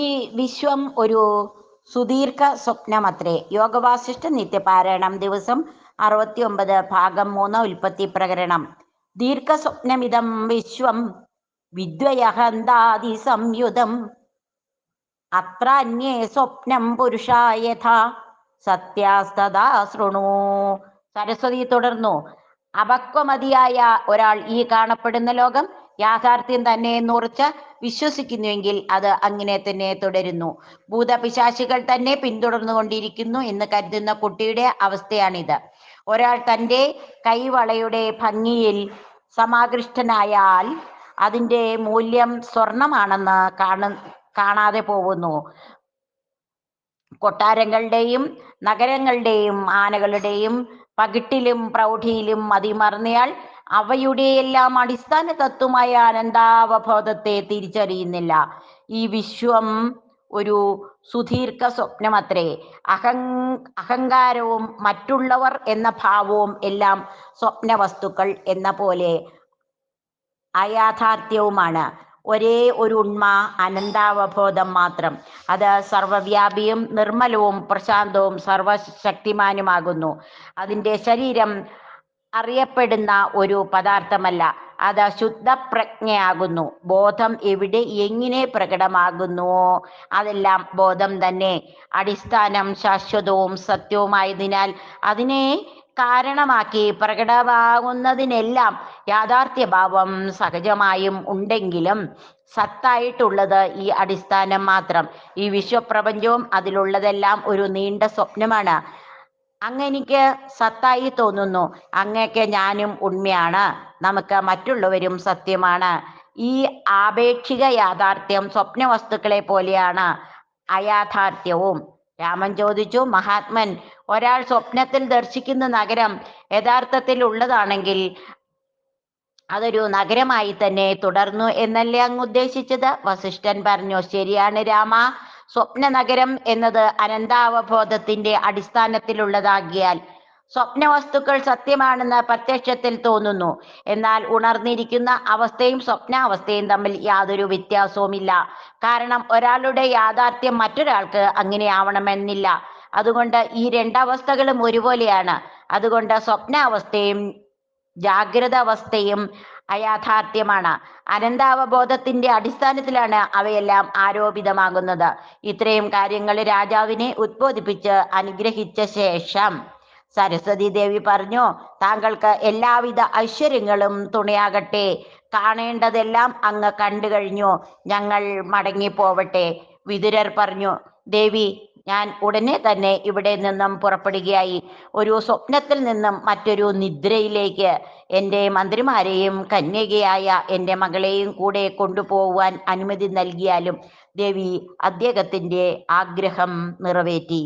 ഈ വിശ്വം ഒരു സുദീർഘ സ്വപ്നമത്രേ. യോഗവാസിഷ്ഠ നിത്യപാരായണം ദിവസം അറുപത്തി ഒമ്പത് ഭാഗം മൂന്ന് ഉൽപ്പത്തി പ്രകരണം. ദീർഘസ്വപ്നമിതം വിശ്വം വിദ്വയഹന്താതി സംയുതം. അത്ര അന്യേ സ്വപ്നം പുരുഷായഥാ സത്യാസ്തദാ ശൃണു. സരസ്വതി തുടർന്നു. അപക്വമതിയായ ഒരാൾ ഈ കാണപ്പെടുന്ന ലോകം യാഥാർത്ഥ്യം തന്നെ എന്നുറച്ച് വിശ്വസിക്കുന്നുവെങ്കിൽ അത് അങ്ങനെ തന്നെ തുടരുന്നു. ഭൂതപിശാശികൾ തന്നെ പിന്തുടർന്നുകൊണ്ടിരിക്കുന്നു എന്ന് കരുതുന്ന കുട്ടിയുടെ അവസ്ഥയാണിത്. ഒരാൾ തന്റെ കൈവളയുടെ ഭംഗിയിൽ സമാകൃഷ്ടനായാൽ അതിന്റെ മൂല്യം സ്വർണമാണെന്ന് കാണു കാണാതെ പോകുന്നു. കൊട്ടാരങ്ങളുടെയും നഗരങ്ങളുടെയും ആനകളുടെയും പകിട്ടിലും പ്രൗഢിയിലും മതിമറന്നയാൾ അവയുടെയെല്ലാം അടിസ്ഥാന തത്വമായ അനന്താവബോധത്തെ തിരിച്ചറിയുന്നില്ല. ഈ വിശ്വം ഒരു സുദീർഘ സ്വപ്നമത്രേ. അഹം അഹങ്കാരവും മറ്റുള്ളവർ എന്ന ഭാവവും എല്ലാം സ്വപ്ന വസ്തുക്കൾ എന്ന പോലെ അയാഥാർത്ഥ്യവുമാണ്. ഒരേ ഒരു ഉണ്മ അനന്താവബോധം മാത്രം. അത് സർവവ്യാപിയും നിർമ്മലവും പ്രശാന്തവും സർവശക്തിമാനുമാകുന്നു. അതിന്റെ ശരീരം അറിയപ്പെടുന്ന ഒരു പദാർത്ഥമല്ല. അത് ശുദ്ധപ്രജ്ഞയാകുന്നു ബോധം എവിടെ എങ്ങനെ പ്രകടമാകുന്നുവോ അതെല്ലാം ബോധം തന്നെ. അടിസ്ഥാനം ശാശ്വതവും സത്യവുമായതിനാൽ അതിനെ കാരണമാക്കി പ്രകടമാകുന്നതിനെല്ലാം യാഥാർത്ഥ്യഭാവം സഹജമായും ഉണ്ടെങ്കിലും സത്തായിട്ടുള്ളത് ഈ അടിസ്ഥാനം മാത്രം. ഈ വിശ്വപ്രപഞ്ചവും അതിലുള്ളതെല്ലാം ഒരു നീണ്ട സ്വപ്നമാണ്. അങ്ങെനിക്ക് സത്തായി തോന്നുന്നു. അങ്ങക്ക് ഞാനും ഉണ്മയാണ്. നമുക്ക് മറ്റുള്ളവരും സത്യമാണ്. ഈ ആപേക്ഷിക യാഥാർത്ഥ്യം സ്വപ്ന വസ്തുക്കളെ പോലെയാണ് അയാഥാർത്ഥ്യവും. രാമൻ ചോദിച്ചു മഹാത്മൻ ഒരാൾ സ്വപ്നത്തിൽ ദർശിക്കുന്ന നഗരം യഥാർത്ഥത്തിൽ ഉള്ളതാണെങ്കിൽ അതൊരു നഗരമായി തന്നെ തുടർന്നു എന്നല്ലേ അങ്ങ് ഉദ്ദേശിച്ചത്? വസിഷ്ഠൻ പറഞ്ഞു ശരിയാണ് രാമ. സ്വപ്ന നഗരം എന്നത് അനന്താവബോധത്തിന്റെ അടിസ്ഥാനത്തിലുള്ളതാകിയാൽ സ്വപ്ന വസ്തുക്കൾ സത്യമാണെന്ന് പ്രത്യക്ഷത്തിൽ തോന്നുന്നു. എന്നാൽ ഉണർന്നിരിക്കുന്ന അവസ്ഥയും സ്വപ്നാവസ്ഥയും തമ്മിൽ യാതൊരു വ്യത്യാസവുമില്ല. കാരണം ഒരാളുടെ യാഥാർത്ഥ്യം മറ്റൊരാൾക്ക് അങ്ങനെ ആവണമെന്നില്ല. അതുകൊണ്ട് ഈ രണ്ടവസ്ഥകളും ഒരുപോലെയാണ്. അതുകൊണ്ട് സ്വപ്നാവസ്ഥയും ജാഗ്രത അവസ്ഥയും അയാഥാർത്ഥ്യമാണ്. അനന്താവബോധത്തിന്റെ അടിസ്ഥാനത്തിലാണ് അവയെല്ലാം ആരോപിതമാകുന്നത്. ഇത്രയും കാര്യങ്ങൾ രാജാവിനെ ഉദ്ബോധിപ്പിച്ച് അനുഗ്രഹിച്ച ശേഷം സരസ്വതി ദേവി പറഞ്ഞു താങ്കൾക്ക് എല്ലാവിധ ഐശ്വര്യങ്ങളും തുണയാകട്ടെ. കാണേണ്ടതെല്ലാം അങ്ങ് കണ്ടു കഴിഞ്ഞു. ഞങ്ങൾ മടങ്ങിപ്പോവട്ടെ. വിതുരർ പറഞ്ഞു ദേവി ഞാൻ ഉടനെ തന്നെ ഇവിടെ നിന്നും പുറപ്പെടുകയായി. ഒരു സ്വപ്നത്തിൽ നിന്നും മറ്റൊരു നിദ്രയിലേക്ക് എന്റെ മന്ത്രിമാരെയും കന്യകയായ എന്റെ മകളെയും കൂടെ കൊണ്ടുപോകുവാൻ അനുമതി നൽകിയാലും ദേവി അദ്ദേഹത്തിന്റെ ആഗ്രഹം നിറവേറ്റി.